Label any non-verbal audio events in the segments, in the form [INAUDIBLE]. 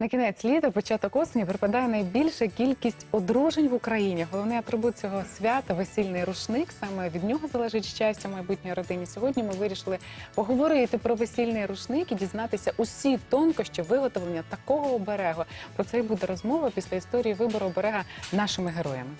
На кінець літа, початок осені, припадає найбільша кількість одружень в Україні. Головний атрибут цього свята весільний рушник. Саме від нього залежить щастя майбутньої родині. Сьогодні ми вирішили поговорити про весільний рушник і дізнатися усі тонкощі виготовлення такого оберегу. Про це і буде розмова після історії вибору оберега нашими героями.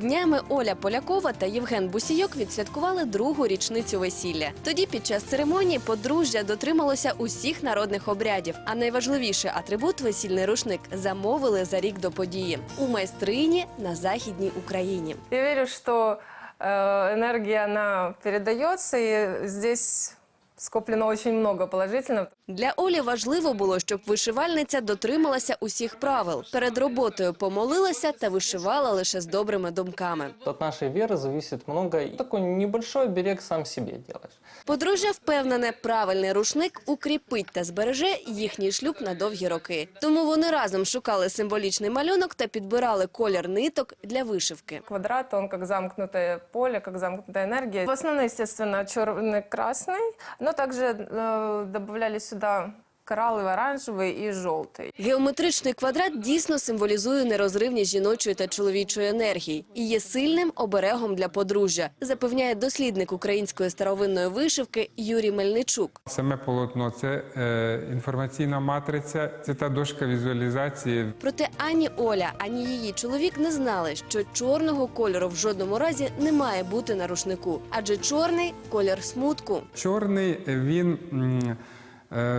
Днями Оля Полякова та Євген Бусійок відсвяткували другу річницю весілля. Тоді під час церемонії подружжя дотрималося усіх народних обрядів. А найважливіший атрибут весільний рушник замовили за рік до події у майстрині на західній Україні. Я верю, что э, энергия, она передается, здесь скоплено очень много положительного. Для Олі важливо було, щоб вишивальниця дотрималася усіх правил. Перед роботою помолилася та вишивала лише з добрими думками. От нашей веры зависит много. Такой небольшой берег сам себе делаешь. Подружжя впевнене, правильний рушник укріпить та збереже їхній шлюб на довгі роки. Тому вони разом шукали символічний малюнок та підбирали колір ниток для вишивки. Квадрат, он как замкнутое поле, как замкнутая энергия. В основном, естественно, черный, красный, но также э, добавляли сюда коралловый, оранжевый и желтый. Геометричний квадрат дійсно символізує нерозривність жіночої та чоловічої енергії і є сильним оберегом для подружжя, запевняє дослідник української старовинної вишивки Юрій Мельничук. Саме полотно це е, інформаційна матриця, це та дошка візуалізації. Проте ані Оля, ані її чоловік не знали, що чорного кольору в жодному разі не має бути на рушнику, адже чорний колір смутку. Чорний він м, е,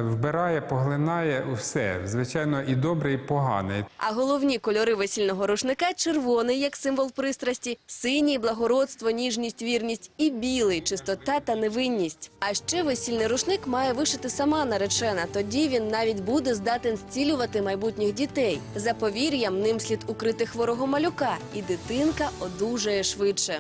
вбирає, поглинає все, звичайно, і добре, і погане. А головні кольори весільного рушника червоний, як символ пристрасті, синій благородство, ніжність, вірність і білий чистота та невинність. А ще весільний рушник має вишити сама наречена. Тоді він навіть буде здатен зцілювати майбутніх дітей. За повір'ям ним слід укрити хворого малюка, і дитинка одужає швидше.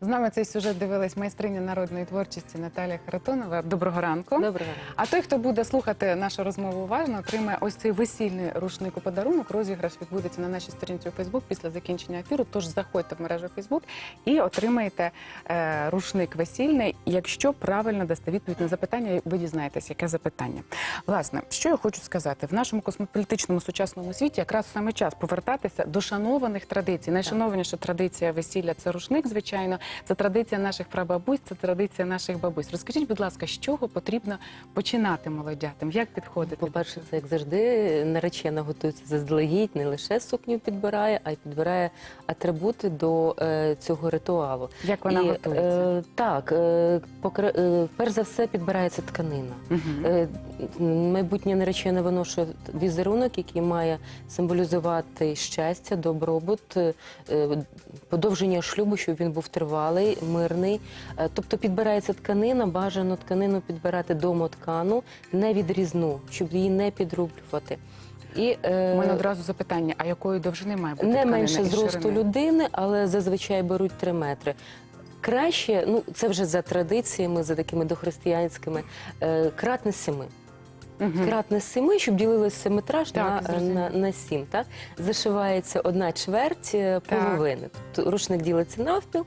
З нами цей сюжет дивилась майстриня народної творчості Наталія Харатонова. Доброго ранку. Доброго. А той, хто буде слухати нашу розмову уважно, отримає ось цей весільний рушник у подарунок. Розіграш відбудеться на нашій сторінці у Фейсбук після закінчення ефіру. Тож заходьте в мережу Фейсбук і отримаєте е, рушник весільний. Якщо правильно дасте відповідь на запитання, ви дізнаєтесь, яке запитання. Власне, що я хочу сказати, в нашому космополітичному сучасному світі якраз саме час повертатися до шанованих традицій. Найшанованіша традиція весілля це рушник, звичайно. Це традиція наших прабабусь, це традиція наших бабусь. Розкажіть, будь ласка, з чого потрібно починати молодятам? Як підходити? По-перше, це як завжди наречена готується заздалегідь, не лише сукню підбирає, а й підбирає атрибути до е, цього ритуалу. Як вона І, готується? Е, так, е, покра- е, перш за все підбирається тканина. Мгм. Е, майбутнє наречене виношує візерунок, який має символізувати щастя, добробут, е, е, подовження шлюбу, щоб він був тривалий, мирний. Е, Тобто підбирається тканина, бажано тканину підбирати домоткану, не відрізну, щоб її не підрублювати. І, е, У мене одразу запитання: а якої довжини має бути не менше зросту людини, але зазвичай беруть 3 метри. Краще, ну це вже за традиціями, за такими дохристиянськими, е, кратне семи. Кратне семи, щоб ділилося метраж Так, на, на, на сім. Так? Зашивається одна чверть половини. Тобто рушник ділиться навпіл.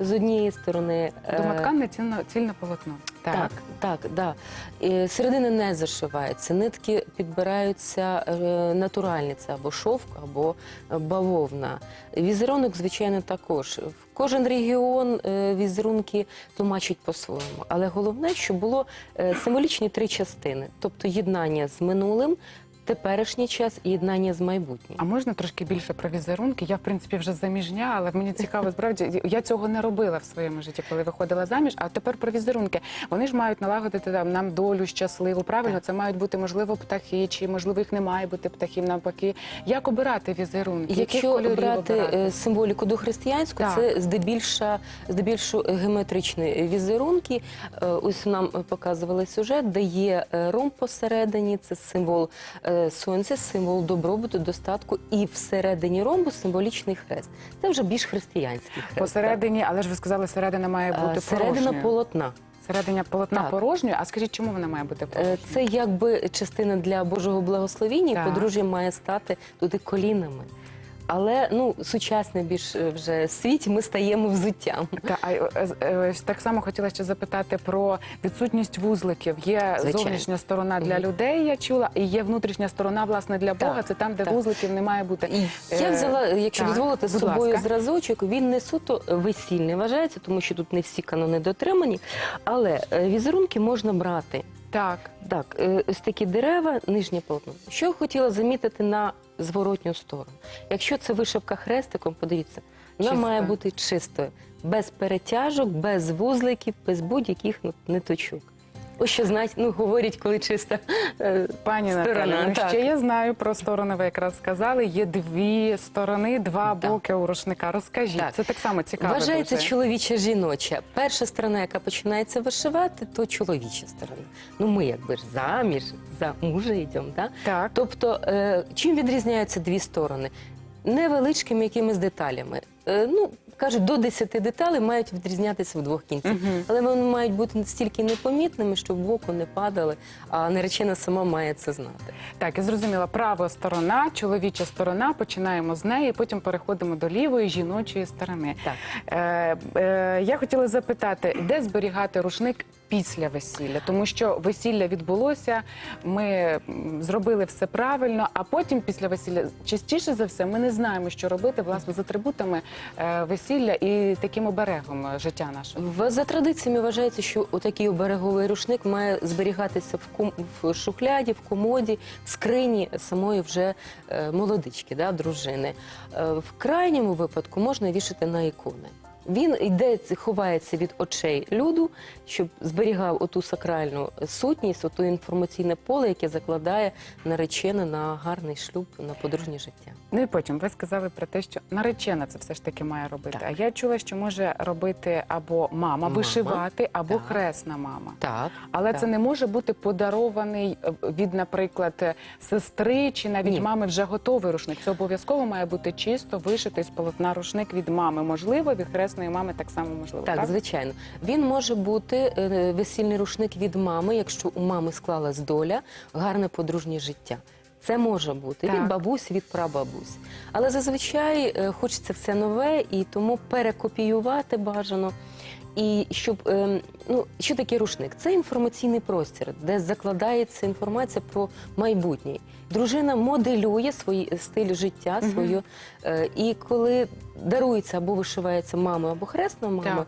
З однієї сторони е, Домотканне цільно, цільне полотно. так, так, да. І середина не зашивається. Нитки підбираються е, натуральні, це або шовк, або бавовна. Візерунок, звичайно, також. Кожен регіон е, візерунки тлумачить по-своєму. Але головне, щоб було символічні три частини: тобто єднання з минулим, теперішній час і єднання з майбутнім. А можна трошки більше про візерунки? Я, в принципі, вже заміжня, але мені цікаво, справді, я цього не робила в своєму житті, коли виходила заміж. А тепер про візерунки. Вони ж мають налагодити там, нам долю щасливу. Правильно, це мають бути, можливо, птахи, чи можливо їх не має бути птахів навпаки. Як обирати візерунки? Якщо кольорів обирати? е, символіку дохристиянську, Так. це здебільша, здебільшого геометричні візерунки. Е, Ось нам показували сюжет, де є е, ромб посередині, це символ е, сонця, символ добробуту, достатку, і всередині ромбу символічний хрест. Це вже більш християнський хрест. Посередині, але ж ви сказали, середина має бути Е, Середина полотна. Середина полотна Так. порожньою. А скажіть, чому вона має бути Е, порожньою? Це якби частина для Божого благословіння, і подружжя має стати туди колінами. Але ну сучасний більш е, вже світ ми стаємо взуттям. Та, а, е, е, е, так само хотіла ще запитати про відсутність вузликів. Є Звичайно. зовнішня сторона для людей, я чула, і є внутрішня сторона, власне, для Бога. Так, Це там, де так. вузликів не має бути. І я взяла, якщо так, дозволите, з собою ласка. зразочок. Він не суто весільний вважається, тому що тут не всі канони дотримані. Але візерунки можна брати. Так. Так, ось такі дерева, нижнє полотно. Що хотіла замітити на зворотню сторону? Якщо це вишивка хрестиком, подивіться, вона Чиста. має бути чистою, без перетяжок, без вузликів, без будь-яких ниточок. Ось що знають, ну говорять, коли чиста е, Пані сторона. Наталя, ну так. ще я знаю про сторони, ви якраз сказали. Є дві сторони, два Так. боки у рушника. Розкажіть, Так. це так само цікаво. Вважається дуже. чоловіча жіноча. Перша сторона, яка починається вишивати, то чоловіча сторона. Ну ми якби ж заміж, за мужа йдемо. Да? Так. Тобто, е, чим відрізняються дві сторони? Невеличкими якимись деталями. Е, ну, кажуть, до 10 деталей мають відрізнятися в двох кінцях. Мгм. Але вони мають бути настільки непомітними, щоб в око не падали, а наречена сама має це знати. Так, я зрозуміла. Права сторона, чоловіча сторона. Починаємо з неї, потім переходимо до лівої жіночої сторони. Так. Е, е, я хотіла запитати, де зберігати рушник після весілля, тому що весілля відбулося, ми зробили все правильно, а потім після весілля частіше за все ми не знаємо, що робити власне з атрибутами е, весілля і таким оберегом життя нашого. В- За традиціями вважається, що отакий обереговий рушник має зберігатися в, ком, в шухляді, в комоді, в скрині самої вже е, молодички, да, дружини. Е, в крайньому випадку можна вішати на ікони. Він йде, ховається від очей люду, щоб зберігав оту сакральну сутність, оту інформаційне поле, яке закладає наречена на гарний шлюб, на подружнє життя. Ну і потім ви сказали про те, що наречена це все ж таки має робити. Так. А я чула, що може робити або мама, Мама. вишивати, або Так. хресна мама. Так, Але так. це не може бути подарований е, від, наприклад, е, сестри чи навіть Ні. мами вже готовий рушник. Це обов'язково має бути чисто вишитий з полотна рушник від мами. Можливо, від хресної мами так само можливо. Так, звичайно. Він може бути е, весільний рушник від мами, якщо у мами склалась доля, гарне подружнє життя. Це може бути Так. від бабусь, від прабабусь. Але зазвичай е, хочеться все нове і тому перекопіювати бажано. І щоб е, ну що таке рушник? Це інформаційний простір, де закладається інформація про майбутнє. Дружина моделює свій стиль життя, Мгм. свою. Е, і коли дарується або вишивається мама, або хресна мама, Так.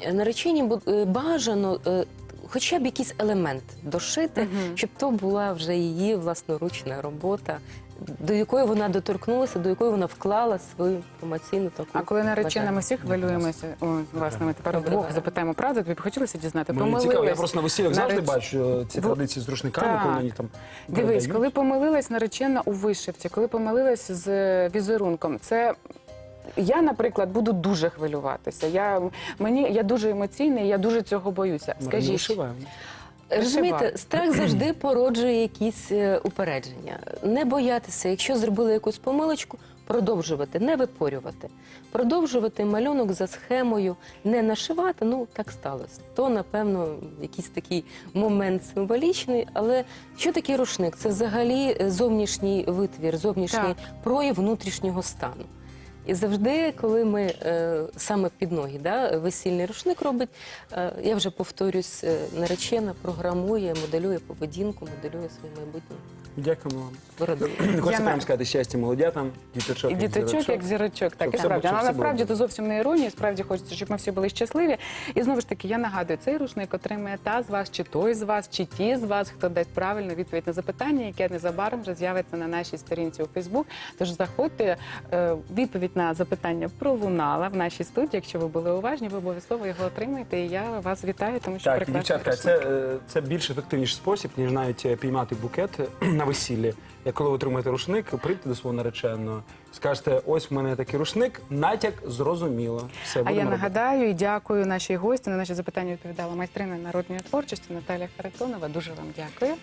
е, нареченій бу- е, бажано е, хоча б якийсь елемент дошити, Мгм. щоб то була вже її власноручна робота, до якої вона доторкнулася, до якої вона вклала свою інформаційну таку. А коли наречена, ми бажання. всі хвилюємося. О, власне, ми тепер вдвох запитаємо правду. Тобі б хотілося дізнати. Мені цікаво, я просто на весіллях завжди Нареч- бачу ці традиції з рушниками, Так. коли вони там Дивись, передають. коли помилилась наречена у вишивці, коли помилилась з е, візерунком, це. Я, наприклад, буду дуже хвилюватися. Я мені я дуже емоційний, я дуже цього боюся. Марина, Скажіть, вишиваємо. Розумієте, страх завжди породжує якісь е, упередження. Не боятися, якщо зробили якусь помилочку, продовжувати, не випорювати. Продовжувати малюнок за схемою, не нашивати, ну так сталося. То, напевно, якийсь такий момент символічний. Але що таке рушник? Це взагалі е, зовнішній витвір, зовнішній Так. прояв внутрішнього стану. І завжди, коли ми е, саме під ноги, да, весільний рушник робить, е, я вже повторюсь, е, наречена програмує, моделює поведінку, моделює своє майбутнє Дякуємо вам. [CLEARS THROAT] Хочете прямо сказати щастя молодятам, діточок, І як діточок, як зірочок, так Щоб і справді. Але насправді то зовсім не іронія. Справді хочеться, щоб ми всі були щасливі. І знову ж таки, я нагадую, цей рушник отримає та з вас, чи той з вас, чи ті з вас, хто дасть правильну відповідь на запитання, яке незабаром вже з'явиться на нашій сторінці у Фейсбук. Тож заходьте. Відповідь на запитання пролунала в нашій студії. Якщо ви були уважні, ви обов'язково його отримаєте. І я вас вітаю, тому що Так, дівчатка, рушник. це, е, це більш ефективніший спосіб, ніж навіть е, піймати букет [CLEARS THROAT] на весіллі. Як коли ви отримаєте рушник, прийдете до свого нареченого, скажете, ось в мене такий рушник, натяк зрозуміло. Все, А я робити. нагадаю і дякую нашій гості. На наші запитання відповідала майстриня народної творчості Наталія Харитонова. Дуже вам дякую.